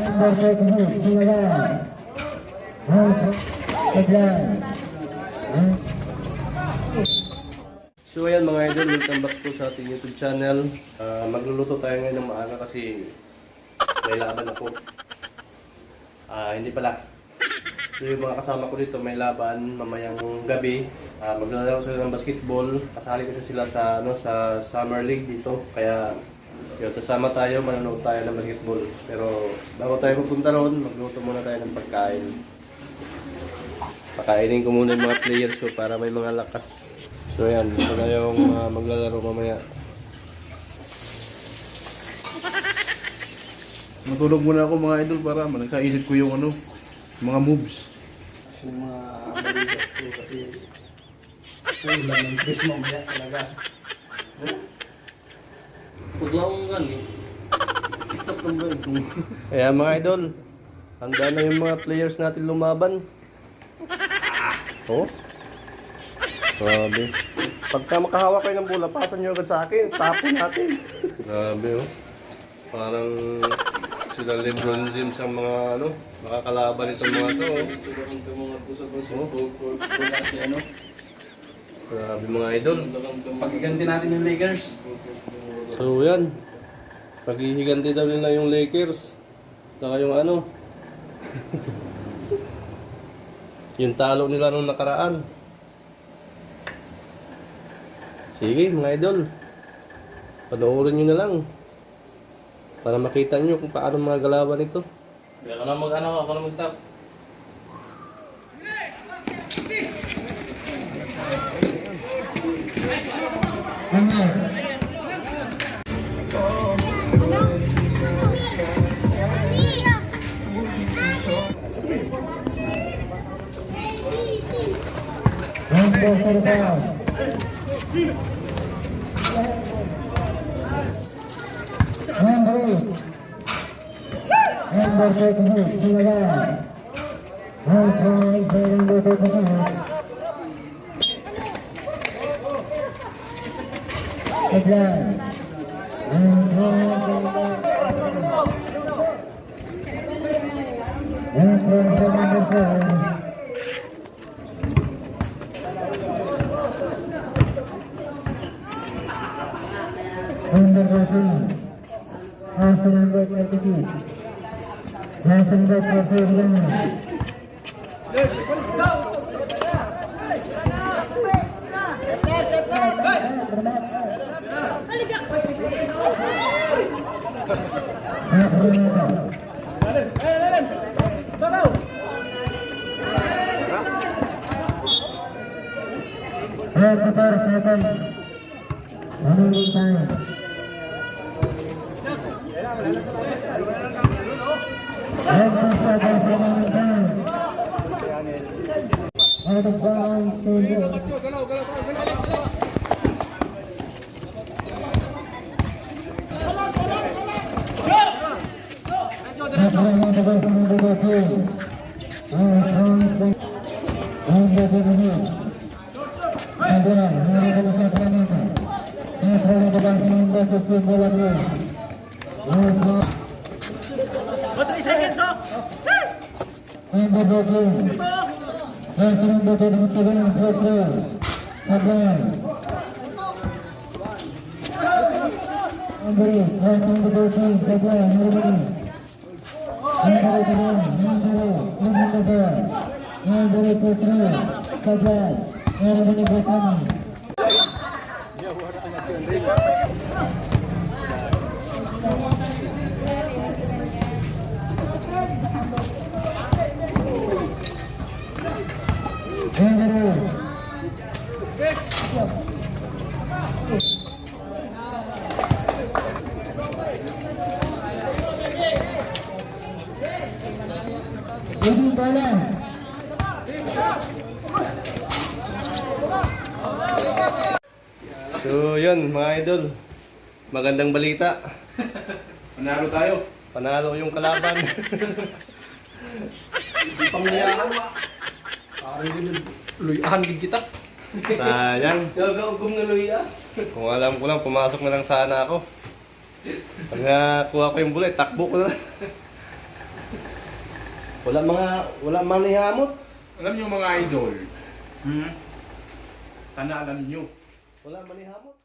32, Sulagan. Tiglan. So ayan mga idol, welcome back po sa ating YouTube channel. Ah, magluluto tayo ngayon ng maaga kasi may laban ako. Ah, hindi pala. So yung mga kasama ko dito may laban mamayang gabi. Ah, maglalaro sila ng basketball. Kasali kasi sila sa ano sa Summer League dito. Kaya yun, sasama tayo, manonood tayo ng basketball. Pero bago tayo pupunta roon, magluto muna tayo ng pagkain. Pakainin ko muna yung mga players ko para may mga lakas. So yan, ito na yung uh, maglalaro mamaya. Matulog muna ako mga idol para nagkaisip ko yung ano, mga moves. Yung mga balikat ko kasi ulan ng Chris mamaya talaga. Huwag lang akong gani. Stop lang ba yun? Kaya mga idol, handa na yung mga players natin lumaban. Oh? Grabe. Pagka makahawak kayo ng bola, pasan nyo agad sa akin. Tapon natin. Grabe oh. Parang sila Lebron James ang mga ano, makakalaban itong mga to. Oh. Siguro ang mga to sa basketball court wala si ano. Grabe mga idol. Pagkiganti natin yung Lakers. So yan. Paghihiganti daw nila yung Lakers. Saka yung ano. yung talo nila nung nakaraan. Sige mga idol. Panoorin nyo na lang. Para makita nyo kung paano mga galawan ito. Hindi ako na mag-ano, ako na mag-stop. Number 6, Sunaga. Number 5, Number 6, Terima kasih. 24 seconds remaining time Thank you. Nasional Hari Kemusyawaratan ini Metro Depan Sumber Kecil Dewan Rus Nomor Merebutnya bersama. Yang yun mga idol. Magandang balita. Panalo tayo. Panalo yung kalaban. Di pangyayahan. Parang yun, luyahan din kita. Sayang. Gagaugong na luya. Kung alam ko lang, pumasok na lang sana ako. Pag nakuha ko yung bulay, takbo ko na lang. Wala mga, wala mga nihamot. Alam niyo mga idol, hmm? Sana alam niyo, Wala manihamot.